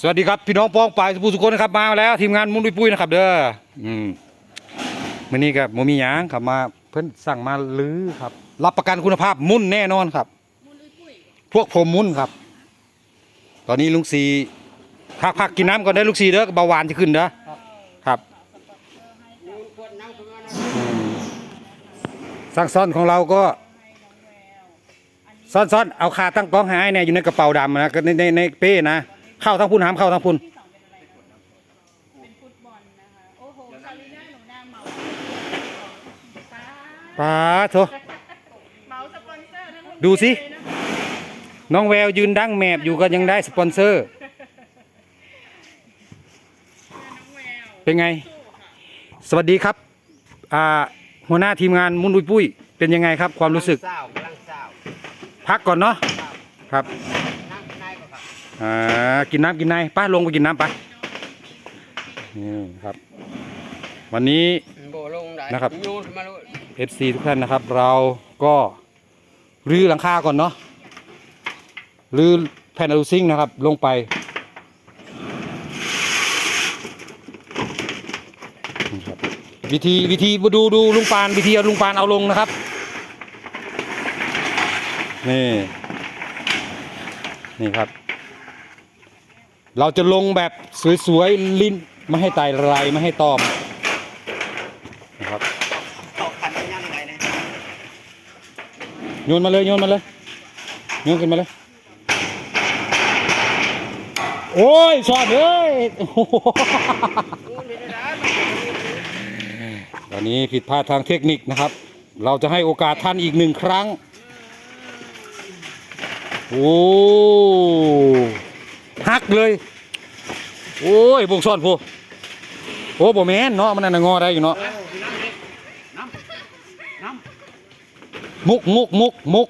สวัสดีครับพี่น้องป้องปลายสุภูสุคนนะครับมาแล้วทีมงานมุ้นปุ้ยๆนะครับ เด้ออืมมื่อนี้ครับโมมีหยางครับมาเพิ่นสั่งมาลื้อครับ รับประกันคุณภาพมุ่นแน่นอนครับ พวกผมมุ่นครับ ตอนนี้ลุงสีพักพักกินน้ำก่อนได้อลุงสีเด้อเบาหวานจะขึ้นเด้อครับอืมสร้างซ่อนของเราก็ ซ่อนซ่อนเอาคาตั้งกล้องหายเนี่ยอยู่ในกระเป๋าดำนะก็ในในในเป้นะ เข้าทั้งพุ่นหามเข้าทั้งพุ่นเป็นฟุตบอลนะคะโอ้โหคาริน่าหนูนาเหมาป้าป้าโถเหมาสปอนเซอร์ทั้งหมดูสิ เลยนะน้องแววยืนดั้งแมบอยู่ก็ยังได้สปอนเซอร์ น้องแววเป็นไง สู้ค่ะสวัสดีครับอ่าหัวหน้าทีมงานมุนอุยปุ้ยเป็นยังไงครับ ความรู้สึก เศร้ากำลังเศร้าพักก่อนเนาะครับ อ่ากินน้ำกินในป้าลงไปกินน้ำไปนี่ครับ วันนี้โบลงได้นะครับโยนขึ้นมาเลย FC ทุกท่านนะครับ เราก็รื้อหลังคาก่อนเนาะรื้อแผ่นอะลูซิงนะครับ ลงไปนี่ครับวิธีวิธีดูดูลุงปานวิธีเอาลุงปานเอาลงนะครับ นี่ นี่ครับ เราจะลงแบบสวยๆลิ้นไม่ให้ไตไรไม่ให้ตอมนะครับตอกขันยังไงเนี่ยโยนมาเลยโยนมาเลยโยนขึ้นมาเลย โอ้ยสอดเลยโอ้ยตอนนี้ผิดพลาดทางเทคนิคนะครับ เราจะให้โอกาสท่านอีกหนึ่งครั้ง โอ้ หักเลย โอ้ยบงซ่อนพูโอ้บ่แม่นเนาะมันนั่นนะงอได้อยู่เนาะเออน้ำเล็กน้ำน้ำมุกมุกมุกมุก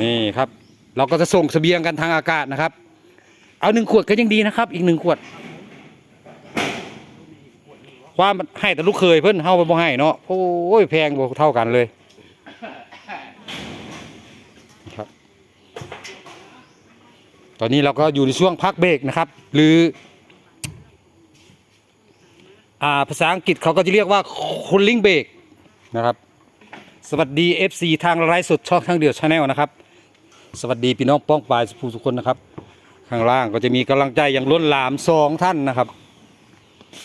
นี่ครับ เราก็จะส่งเสบียงกันทางอากาศนะครับ เอาหนึ่งขวดก็ยังดีนะครับ อีกหนึ่งขวด ความให้แต่ลูกเคยเพิ่นเฮาไปบ่ให้เนาะโอ้ยแพงบ่เท่ากันเลยครับ ตอนนี้เราก็อยู่ในช่วงพักเบรกนะครับ หรืออ่าภาษาอังกฤษเขาก็จะเรียกว่า cooling break นะครับ สวัสดี FC ทางไลฟ์สดช่องทางเดียวชาแนลนะครับ สวัสดีพี่น้องป้องปลายสุภูทุกคนนะครับ ข้างล่างก็จะมีกำลังใจอย่างล้นหลามสองท่านนะครับ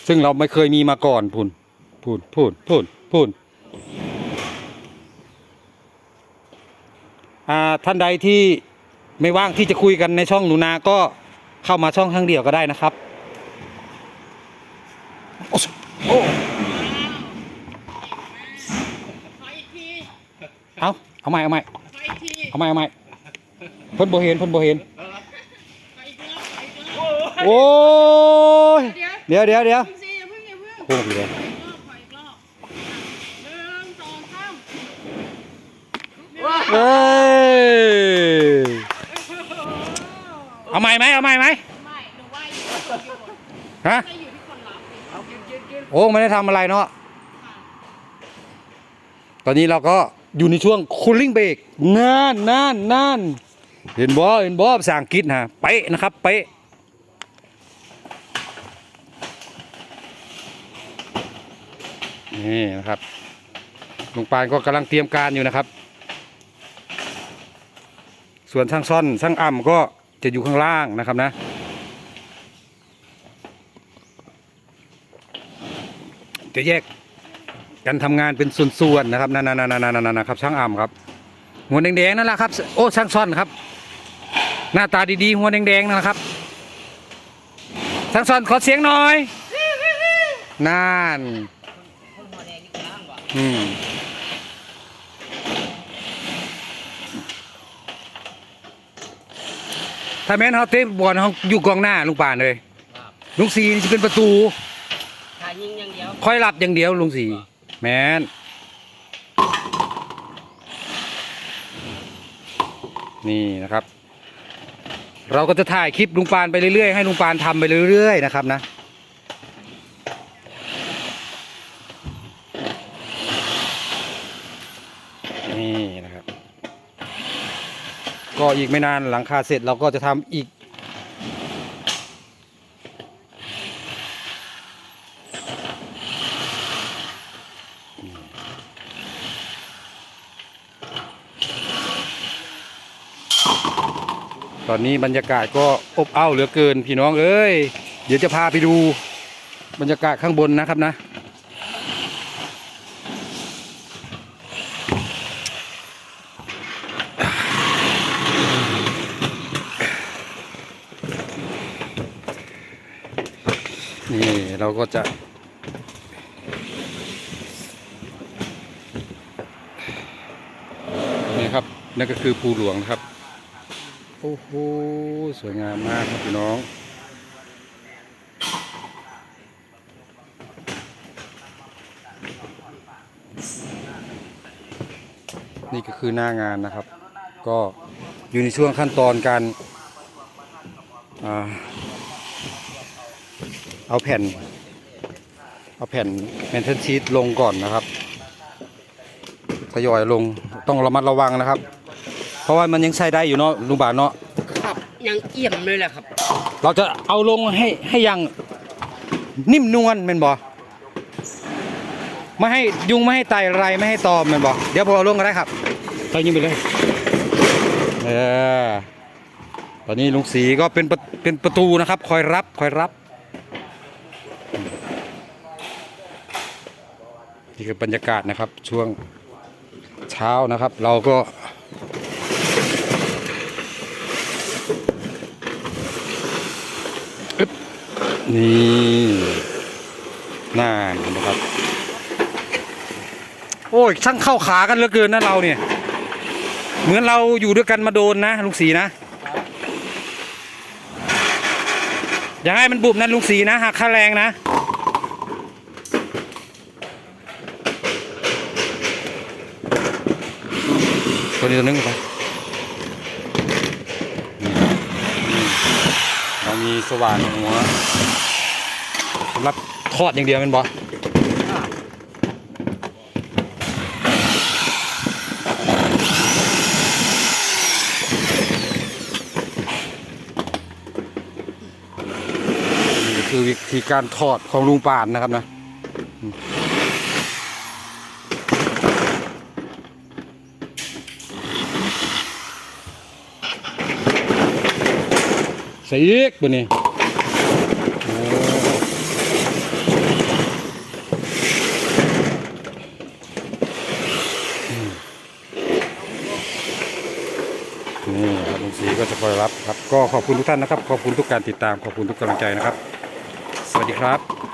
ซึ่งเราไม่เคยมีมาก่อนพูนพูนพูนพูนพูนอ่าท่านใดที่ ไม่ว่างที่จะคุยกันในช่องหนูนาก็เข้ามาช่องทางเดียวก็ได้นะครับโอ้โอ้ขออีกทีเอาเอาใหม่เอาใหม่ขออีกทีเอาใหม่เอาใหม่เพิ่นบ่เห็นเพิ่นบ่เห็นขออีกรอบขออีกรอบโอ้ยเดี๋ยวเดี๋ยวเดี๋ยวเดี๋ยวคุณซีอย่าเพิ่งอย่าเพิ่งโค้งไปเลยขออีกรอบขออีกรอบหนึ่งสองสามเอ้ย เอาใหม่ไหมเอาใหม่ไหมไม่หนูว่าอยู่ที่คนโยนฮะไม่อยู่ที่คนรับเอากินกินกินโอ้ไม่ได้ทำอะไรเนาะค่ะตอนนี้เราก็อยู่ในช่วง cooling break นั่นนั่นนั่นเห็นบ่เห็นบ่ภาษาอังกฤษฮะเป๊ะนะครับเป๊ะนี่นะครับลุงปานก็กำลังเตรียมการอยู่นะครับ ส่วนช่างซ่อนช่างอ่ำก็ จะอยู่ข้างล่างนะครับนะ จะแยกกันทำงานเป็นส่วนๆนะครับนั่นๆๆๆๆนครับช่างอ่ำครับ หัวแดงๆนั่นแหละครับ โอ้ช่างซ่อนครับ หน้าตาดีๆหัวแดงๆนั่นแหละครับช่างซ่อนขอเสียงหน่อยนั่นอืม ถ้าแม่นเขาเตะบอลเขาอยู่กองหน้าลุงป่านเลยครับลุงสีนี่จะเป็นประตูถ้ายิงอย่างเดียวคอยรับอย่างเดียวลุงสีแมนนี่นะครับ เราก็จะถ่ายคลิปลุงปานไปเรื่อยๆให้ลุงปานทำไปเรื่อยๆนะครับนะนี่นะครับ ก็อีกไม่นานหลังคาเสร็จเราก็จะทำอีก ตอนนี้บรรยากาศก็อบอ้าวเหลือเกินพี่น้องเอ้ย เดี๋ยวจะพาไปดูบรรยากาศข้างบนนะครับนะ นี่เราก็จะ นี่ครับ นั่นก็คือภูหลวงครับ โอ้โห สวยงามมากครับพี่น้องนี่ก็คือหน้างานนะครับ ก็อยู่ในช่วงขั้นตอนการอ่า เอาแผ่น เอาแผ่นแมนเทนชีตลงก่อนนะครับทยอยลงต้องระมัดระวังนะครับ เพราะว่ามันยังใช้ได้อยู่เนาะลุงบาทเนาะครับยังเอี่ยมเลยแหละครับ เราจะเอาลงให้ให้อยังนิ่มนวลแม่นบ่ไม่ให้ยุงไม่ให้ไตไรไม่ให้ตอมแม่นบ่เดี๋ยวผมเอาลงก็ได้ครับไปยิงไปเลยเออตอนนี้ลุงศรีก็เป็นประเป็นประตูนะครับ คอยรับคอยรับ นี่คือบรรยากาศนะครับช่วงเช้านะครับ เราก็นี่น่านะครับ โอ้ยช่างเข้าขากันเหลือเกินนะเราเนี่ย เหมือนเราอยู่ด้วยกันมาโดนนะลุงศรีนะอย่าให้มันบุบนะลุงศรีนะหักค่าแรงนะ ตัวนี้ตัวนึงไปนี่ครับเรามีสว่านหัวสำหรับทอดอย่างเดียวแมันบอนี่คือวิธีการทอดของลุงปานนะครับนะ ใส่อีกตัวนี้โอ้อืมนี่ครับลุงสีก็จะคอยรับครับ ก็ขอบคุณทุกท่านนะครับ ขอบคุณทุกการติดตาม ขอบคุณทุกกำลังใจนะครับ สวัสดีครับ